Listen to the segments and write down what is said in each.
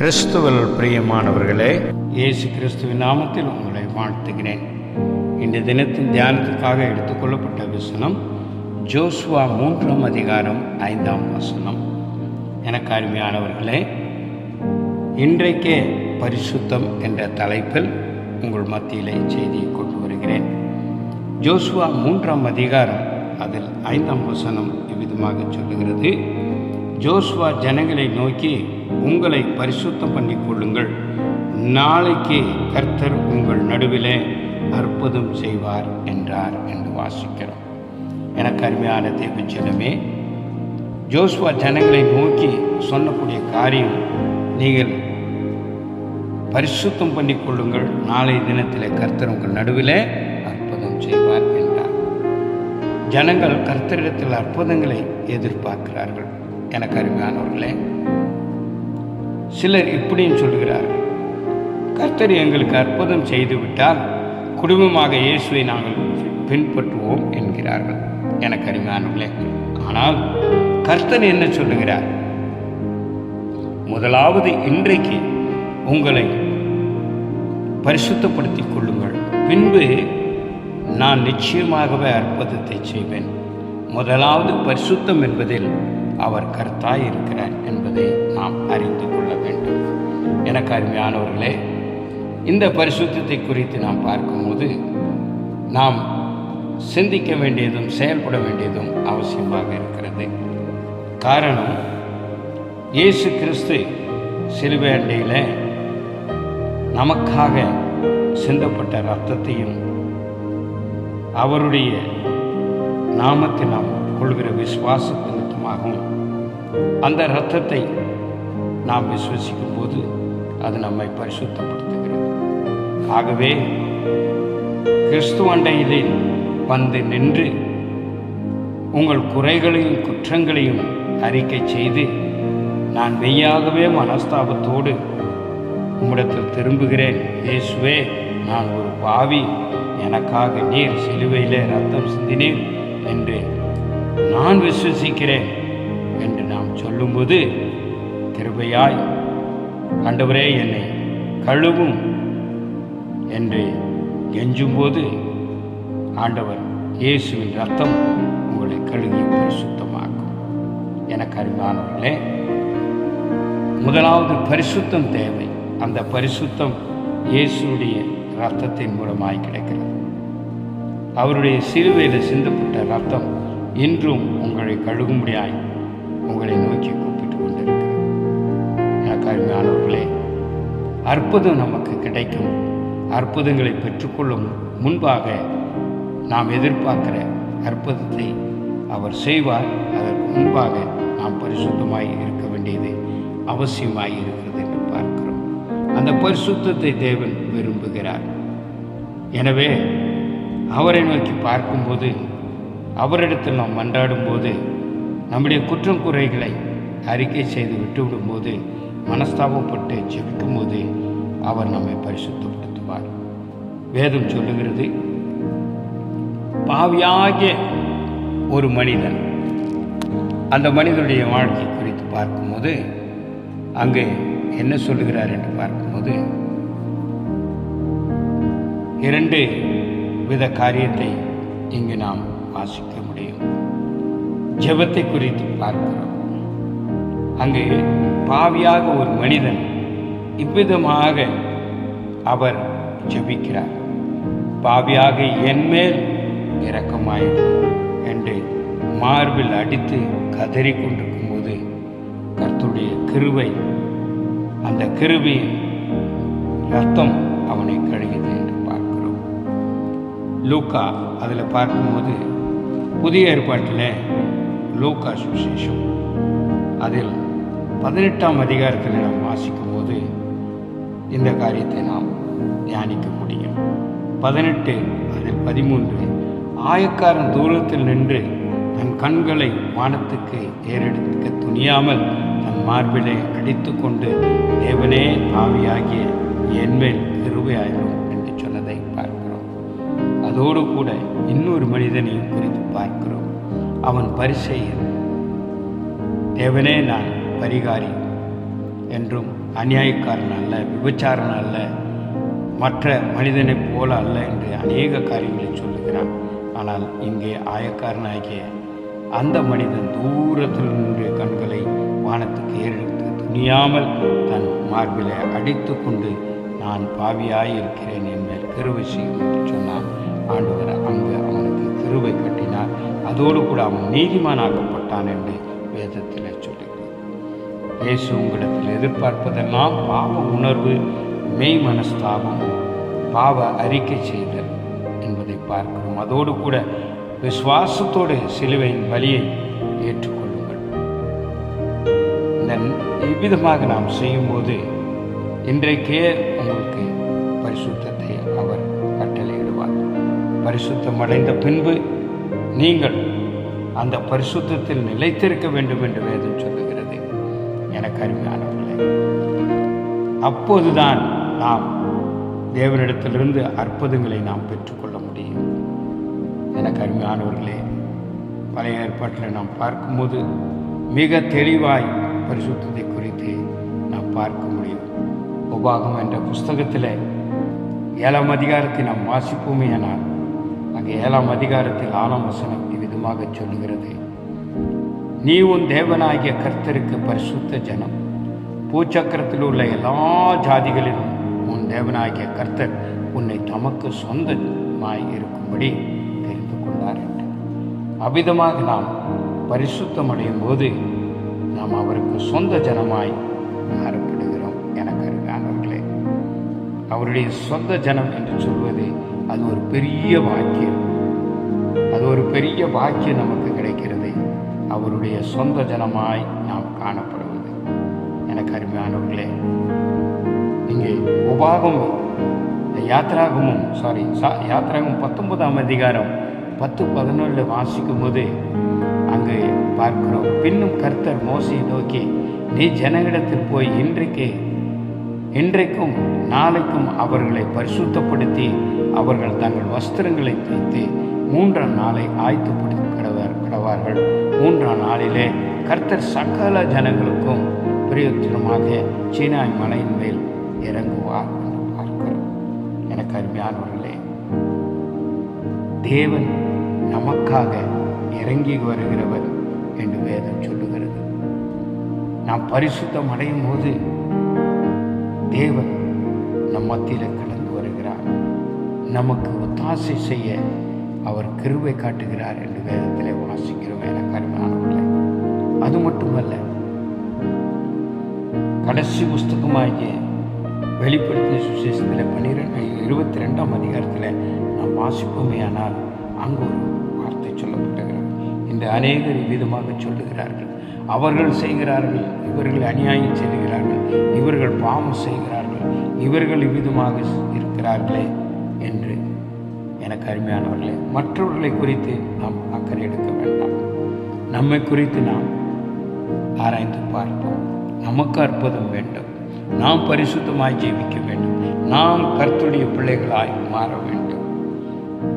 கிறிஸ்துவல் பிரியமானவர்களே இயேசு கிறிஸ்துவின் நாமத்தில் உங்களை வாழ்த்துகிறேன். இந்த தினத்தின் தியானத்துக்காக எடுத்துக்கொள்ளப்பட்ட வசனம் ஜோஸ்வா மூன்றாம் அதிகாரம் ஐந்தாம் வசனம். எனக்கு அருமையானவர்களே இன்றைக்கே பரிசுத்தம் என்ற தலைப்பில் உங்கள் மத்தியிலே செய்தியை கொண்டு வருகிறேன். ஜோஸ்வா மூன்றாம் அதிகாரம் அதில் ஐந்தாம் வசனம் இவ்விதமாக சொல்லுகிறது. ஜோஸ்வா ஜனங்களை நோக்கி உங்களை பரிசுத்தம் பண்ணி கொள்ளுங்கள். நாளைக்கு கர்த்தர் உங்கள் நடுவிலே அற்புதம் செய்வார் என்றார் என்று வாசிக்கிறோம். எனக்கு அருமையான தேவச்சலமே ஜோஸ்வா ஜனங்களை நோக்கி சொல்லக்கூடிய காரியம் நீங்கள் பரிசுத்தம் பண்ணி கொள்ளுங்கள். நாளை தினத்தில் கர்த்தர் உங்கள் நடுவிலே அற்புதம் செய்வார் என்றார். ஜனங்கள் கர்த்தரிடத்தில் அற்புதங்களை எதிர்பார்க்கிறார்கள். எனக்கு அருமையானவர்களே சிலர் இப்படியும் சொல்கிறார்கள் கர்த்தர் எங்களுக்கு அற்புதம் செய்துவிட்டால் குடும்பமாக இயேசுவை நாங்கள் பின்பற்றுவோம் என்கிறார்கள். எனக்கு அருமையானவர்களே ஆனால் கர்த்தர் என்ன சொல்லுகிறார்? முதலாவது இன்றைக்கு உங்களை பரிசுத்தப்படுத்திக் கொள்ளுங்கள். பின்பு நான் நிச்சயமாகவே அற்புதத்தை செய்வேன். முதலாவது பரிசுத்தம் என்பதில் அவர் கர்த்தாய் இருக்கிறார் என்று நாம் அறிந்து கொள்ள வேண்டும். எனக்கு அருமையானவர்களே இந்த பரிசுத்தத்தை குறித்து நாம் பார்க்கும்போது நாம் சிந்திக்க வேண்டியதும் செயல்பட வேண்டியதும் அவசியமாக இருக்கிறது. காரணம் இயேசு கிறிஸ்து சிலுவை அண்டையில் நமக்காக சிந்தப்பட்ட ரத்தத்தையும் அவருடைய நாமத்தை நாம் கொள்கிற விசுவாசத்தின் நிமித்தமாகவும் அந்த இரத்தத்தை நாம் விசுவசிக்கும் போது அது நம்மை பரிசுத்தப்படுத்துகிறது. ஆகவே கிறிஸ்துவண்டையிலே வந்து நின்று உங்கள் குறைகளையும் குற்றங்களையும் அறிக்கை செய்து நான் மெய்யாகவே மனஸ்தாபத்தோடு உம்மிடத்தில் திரும்புகிறேன். இயேசுவே நான் ஒரு பாவி எனக்காக நீர் சிலுவையிலே ரத்தம் சிந்தினீர் என்று நான் விசுவசிக்கிறேன். என்று நாம் சொல்லும்போது கிருபையாய் ஆண்டவரே என்னை கழுவும் என்று கெஞ்சும்போது ஆண்டவர் இயேசுவின் ரத்தம் உங்களை கழுவி பரிசுத்தமாக்கும். எனக்கு அருமையானவர்களே முதலாவது பரிசுத்தம் தேவை. அந்த பரிசுத்தம் இயேசுடைய ரத்தத்தின் மூலமாய் கிடைக்கிறது. அவருடைய சிறுவையில் சிந்தப்பட்ட ரத்தம் இன்றும் உங்களை கழுகும்படியாய் உங்களை நோக்கி கூப்பிட்டு கொண்டிருக்கிறேன். எனக்கு அருமையானவர்களே அற்புதம் நமக்கு கிடைக்கும். அற்புதங்களை பெற்றுக்கொள்ளும் முன்பாக நாம் எதிர்பார்க்கிற அற்புதத்தை அவர் செய்வார். அதற்கு முன்பாக நாம் பரிசுத்தமாய் இருக்க வேண்டியது அவசியமாய் இருக்கிறது என்று பார்க்கிறோம். அந்த பரிசுத்தத்தை தேவன் விரும்புகிறார். எனவே அவரை நோக்கி பார்க்கும்போது அவரிடத்தில் நாம் மன்றாடும்போது நம்முடைய குற்றம் குறைகளை அறிக்கை செய்து விட்டுவிடும்போது மனஸ்தாபப்பட்டு ஜெபிக்கும்போது அவர் நம்மை பரிசுத்தப்படுத்துவார். வேதம் சொல்லுகிறது பாவியாகிய ஒரு மனிதன் அந்த மனிதனுடைய வாழ்க்கை குறித்து பார்க்கும்போது அங்கே என்ன சொல்லுகிறார் என்று பார்க்கும்போது இரண்டு வித காரியத்தை இங்கு நாம் வாசிக்க முடியும். ஜெபத்தை குறித்து பார்க்கிறோம். அங்கு பாவியாக ஒரு மனிதன் இவ்விதமாக அவர் ஜெபிக்கிறார். பாவியாக என்மேல் இரக்கமாயிடும் என்று மார்பில் அடித்து கதறி கொண்டிருக்கும் போது கர்த்துடைய கிருவை அந்த கிருவியின் ரத்தம் அவனை கழுகுது என்று பார்க்கிறோம். லூக்கா அதில் பார்க்கும்போது புதிய ஏற்பாட்டில் லூக்கா சுசேஷம் அதில் பதினெட்டாம் அதிகாரத்தில் நாம் வாசிக்கும் போது இந்த காரியத்தை நாம் தியானிக்க முடியும். பதினெட்டு அதில் பதிமூன்று ஆயக்காரன் தூரத்தில் நின்று தன் கண்களை வானத்துக்கு ஏறெடுக்க துணியாமல் தன் மார்பிலை அடித்து கொண்டு தேவனே பாவியாகிய என்மேல் கிருபையாயிரும் என்று சொன்னதை பார்க்கிறோம். அதோடு கூட இன்னொரு மனிதனையும் குறித்து பார்க்கிறோம். அவன் பரிசெய்யன் தேவனே நான் பரிகாரி என்றும் அநியாயக்காரன் அல்ல விபச்சாரன் அல்ல மற்ற மனிதனைப் போல அல்ல என்று அநேக காரியங்களை சொல்லுகிறான். ஆனால் இங்கே ஆயக்காரனாகிய அந்த மனிதன் தூரத்தில் நின்று கண்களை வானத்துக்கு ஏறெடுத்து துணியாமல் தன் மார்பிலை அடித்து கொண்டு நான் பாவியாய் இருக்கிறேன் என் மேல் கிருவை செய்யும் என்று சொன்னான். ஆண்டவர் அங்கு அதோடு கூட அவன் நீதிமானாக்கப்பட்டான் என்று வேதத்தில் சொல்லுகிறேன் இயேசு உங்களிடத்தில் எதிர்பார்ப்பதெல்லாம் பாவ உணர்வு மெய் மனஸ்தாபம் பாவ அறிக்கை செய்தல் என்பதை பார்க்கிறோம். அதோடு கூட விசுவாசத்தோடு சிலுவையின் வலியை ஏற்றுக்கொள்ளுங்கள். இந்த இவ்விதமாக நாம் செய்யும்போது இன்றைக்கே உங்களுக்கு பரிசுத்தத்தை அவர் கட்டளையிடுவார். பரிசுத்தம் அடைந்த பின்பு நீங்கள் அந்த பரிசுத்தத்தில் நிலைத்திருக்க வேண்டும் என்று வேதம் சொல்லுகிறது. எனக்கு அருமையானவர்களே அப்போதுதான் நாம் தேவனிடத்திலிருந்து அற்புதங்களை நாம் பெற்றுக்கொள்ள முடியும். எனக்கு அருமையானவர்களே பழைய ஏற்பாட்டில் நாம் பார்க்கும்போது மிக தெளிவாய் பரிசுத்தத்தை குறித்து நாம் பார்க்க முடியும். உபாகம் என்ற புஸ்தகத்தில் ஏழாம் அதிகாரத்தை நாம் வாசிப்போமே ஆனால் அங்கே ஏழாம் அதிகாரத்தில் ஆறாம் வசனம் இவ்விதமாக சொல்லுகிறது. நீ உன் தேவனாகிய கர்த்தருக்கு பரிசுத்த ஜனம். பூச்சக்கரத்தில் உள்ள எல்லா ஜாதிகளிலும் உன் தேவனாகிய கர்த்தர் உன்னை தமக்கு சொந்தமாய் இருக்கும்படி தெரிந்து கொண்டார் என்று. அவ்விதமாக நாம் பரிசுத்தம் அடையும் போது நாம் அவருக்கு சொந்த ஜனமாய் மாறப்படுகிறோம் எனக்கு அருமையானவர்களே அவருடைய சொந்த ஜனம் என்று சொல்வது அது ஒரு பெரிய வாக்கியம். ஒரு பெரிய பாக்கியம் நமக்கு கிடைக்கிறது. அவருடைய சொந்த ஜனமாய் நாம் காணப்படுவது. எனக்கு அருமையானவர்களே இங்கே உபாகம் யாத்ராகமும் சாரி யாத்ராகம் பத்தொன்பதாம் அதிகாரம் பத்து பதினொன்று வாசிக்கும் போது அங்கு பார்க்கிறோம். பின்னும் கர்த்தர் மோசையை நோக்கி நீ ஜனங்களிடத்தில் போய் இன்றைக்கு இன்றைக்கும் நாளைக்கும் அவர்களை பரிசுத்தப்படுத்தி அவர்கள் தங்கள் வஸ்திரங்களை தைத்து மூன்றாம் நாளை ஆய்த்து கிடவார் கிடவார்கள். மூன்றாம் நாளிலே கர்த்தர் சகல ஜனங்களுக்கும் பிரயோஜனமாக சீனாய் மலையின் மேல் இறங்குவார் என்று பார்க்கிறோம். எனக்கு அருமையானவர்களே தேவன் நமக்காக இறங்கி வருகிறவர் என்று வேதம் சொல்லுகிறது. நாம் பரிசுத்தம் அடையும் போது தேவன் நம் மத்தியில் கடந்து வருகிறார். நமக்கு ஒத்தாசை செய்ய அவர் கிருவை காட்டுகிறார் என்று வேதத்திலே வாசிக்கிறோம் என கருமானவர்களே அது மட்டுமல்ல கடைசி புஸ்தகமாகிய வெளிப்படுத்தின சுசேஷத்தில் பன்னிரெண்டு இருபத்தி ரெண்டாம் அதிகாரத்தில் நாம் வாசிப்போமே ஆனால் அங்கு ஒரு வார்த்தை சொல்லப்பட்டுகிறது இந்த அநேகர் விதமாக சொல்லுகிறார்கள். அவர்கள் செய்கிறார்கள் இவர்கள் அநியாயம் செய்கிறார்கள் இவர்கள் பாவம் செய்கிறார்கள் இவர்கள் இவ்விதமாக இருக்கிறார்களே என்று எனக்கு அருமையானவர்களே மற்றவர்களை குறித்து நாம் அக்கறை எடுக்க வேண்டாம். நம்மை குறித்து நாம் ஆராய்ந்து பார்ப்போம். நமக்கு அற்புதம் வேண்டும். நாம் பரிசுத்தமாய் ஜீவிக்க வேண்டும். நாம் கர்த்துடைய பிள்ளைகளாய் மாற வேண்டும்.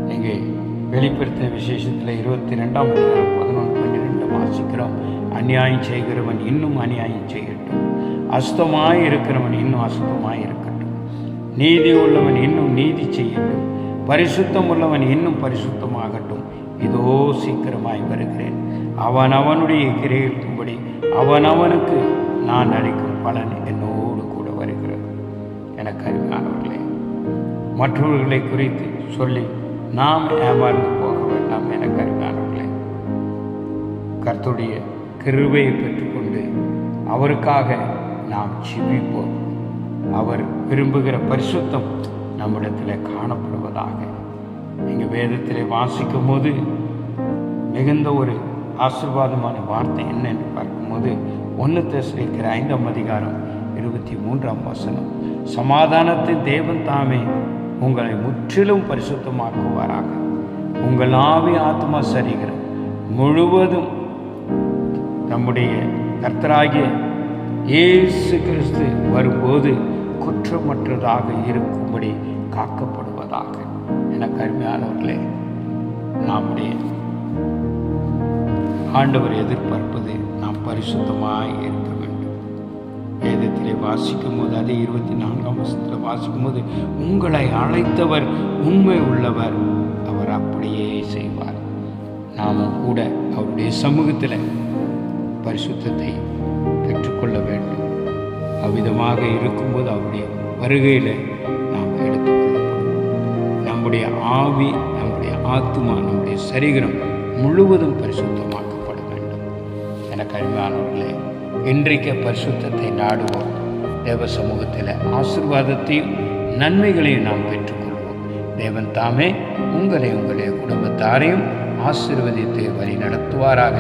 இங்கே வெளிப்படுத்தின விசேஷத்தில் இருபத்தி ரெண்டாம் அதிகாரம் பதினொன்று பன்னிரெண்டு வாசிக்கிறோம். அநியாயம் செய்கிறவன் இன்னும் அநியாயம் செய்யட்டும். அசுத்தமாய் இருக்கிறவன் இன்னும் அசுத்தமாய் இருக்கட்டும். நீதி உள்ளவன் இன்னும் நீதி செய்யட்டும். பரிசுத்தம் உள்ளவன் இன்னும் பரிசுத்தமாகட்டும். இதோ சீக்கிரமாய் வருகிறேன். அவன் அவனுடைய கிரையிற்கும்படி அவன் அவனுக்கு நான் அளிக்கும் பலன் என்னோடு கூட வருகிறது. எனக்கு அறிவானவர்களே மற்றவர்களை குறித்து சொல்லி நாம் ஏமாந்து போக வேண்டாம். எனக்கு அறிவானவர்களே கர்த்துடைய கிருவையை பெற்றுக்கொண்டு அவருக்காக நாம் ஜீவிப்போம் அவர் விரும்புகிற பரிசுத்தம் நம்மிடத்தில் காணப்படுவதாக. நீங்கள் வேதத்தில் வாசிக்கும் போது மிகுந்த ஒரு ஆசீர்வாதமான வார்த்தை என்ன என்று பார்க்கும்போது ஒன்று தேசிரிக்கிற ஐந்தாம் அதிகாரம் இருபத்தி மூன்றாம் வசனம். சமாதானத்தின் தேவன் தாமே உங்களை முற்றிலும் பரிசுத்தமாக்குவாராக. உங்கள் ஆவி ஆத்மா சரிகிற முழுவதும் நம்முடைய கர்த்தராகிய இயேசு கிறிஸ்து வரும்போது குற்றமற்றதாக இருக்கும்படி காக்கப்படுவதாக. என கருமையானவர்களே நம்முடைய ஆண்டவர் எதிர்பார்ப்பது நாம் பரிசுத்தமாக இருக்க வேண்டும். வேதத்திலே வாசிக்கும் போது அதே இருபத்தி நான்காம் வருஷத்தில் வாசிக்கும் போது உங்களை அழைத்தவர் உண்மை உள்ளவர் அவர் அப்படியே செய்வார். நாமும் கூட அவருடைய சமூகத்தில் பரிசுத்தத்தை பெற்றுக்கொள்ள வேண்டும். அவ்விதமாக இருக்கும்போது அவருடைய வருகையில் நம்முடைய ஆவி நம்முடைய ஆத்மா நம்முடைய சரீரம் முழுவதும் பரிசுத்தமாக்கப்பட வேண்டும். என அருமையானவர்களே இன்றைக்கு பரிசுத்தத்தை நாடுவோம். தேவ சமூகத்தில் ஆசிர்வாதத்தையும் நன்மைகளையும் நாம் பெற்றுக்கொள்வோம். தேவன் தாமே உங்களை உங்களுடைய குடும்பத்தாரையும் ஆசிர்வதித்து வழி நடத்துவாராக